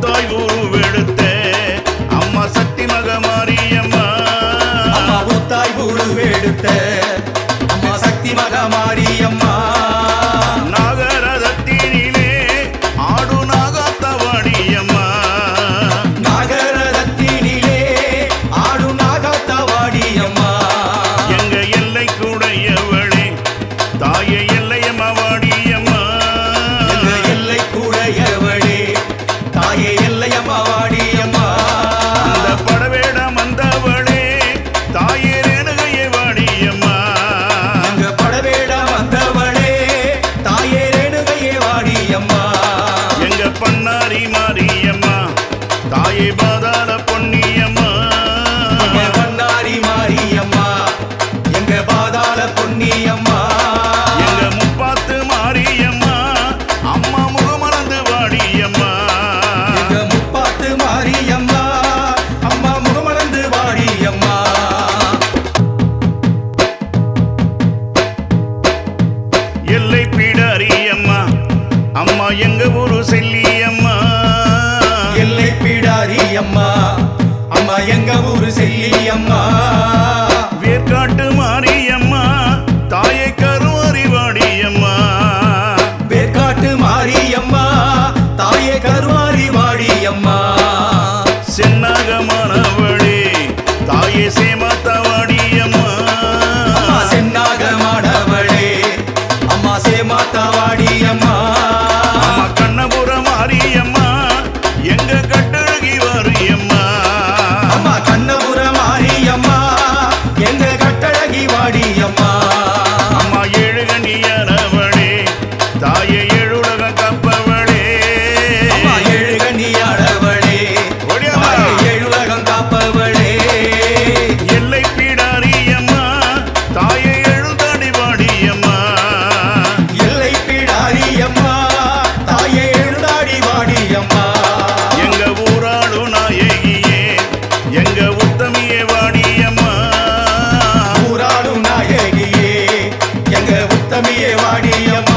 தாய் உருவெடுத்து எங்க ஊரு செல்லி ஆடியம்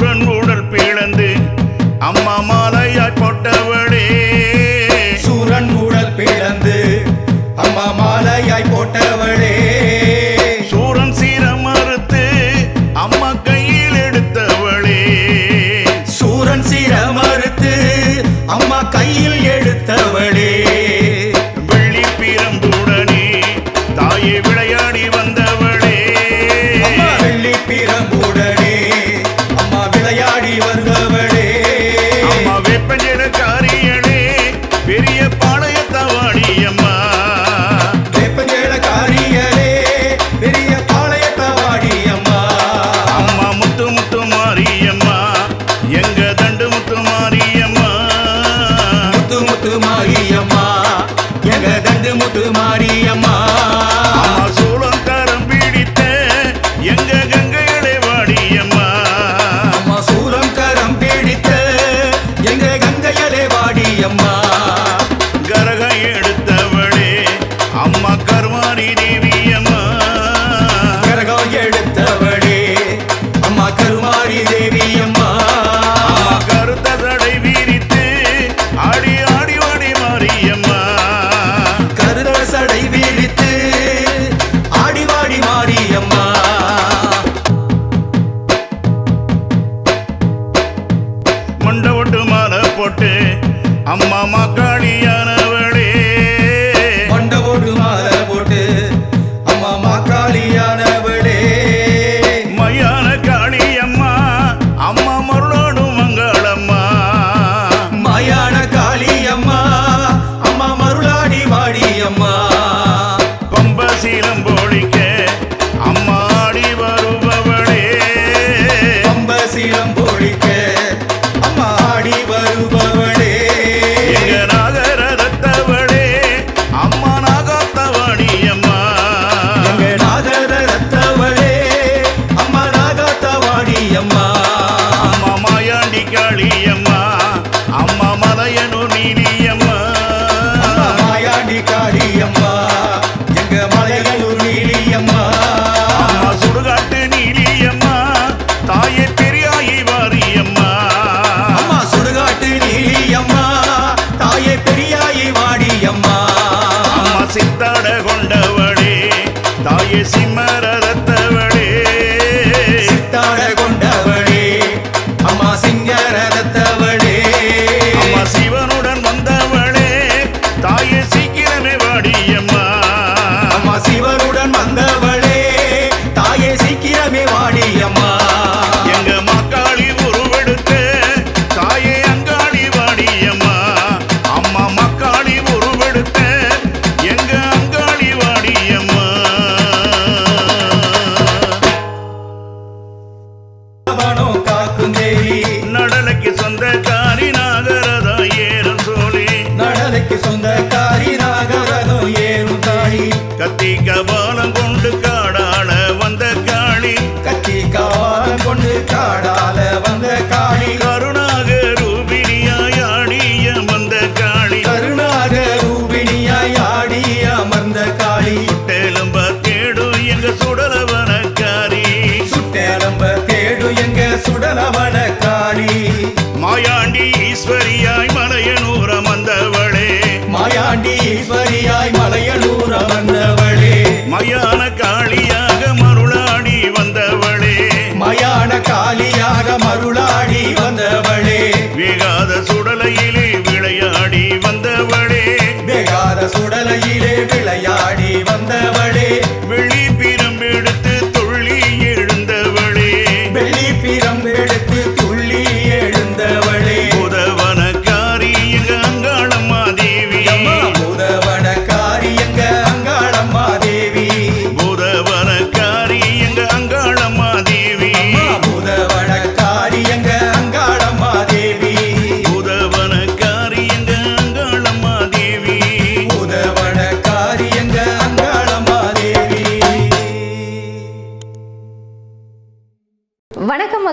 பூரன் உடல் பிளந்து அம்மா மாலையாய் போட்டவளே. சூரன் உடல் பிளந்து அம்மா மாலையாய் போட்டவளே. சூரன் சீர மறுத்து அம்மா கையில் எடுத்தவளே. சூரன் சீர மறுத்து அம்மா கையில் எடுத்தவள். అమ్మ మా கத்திக்கவா விளையாடி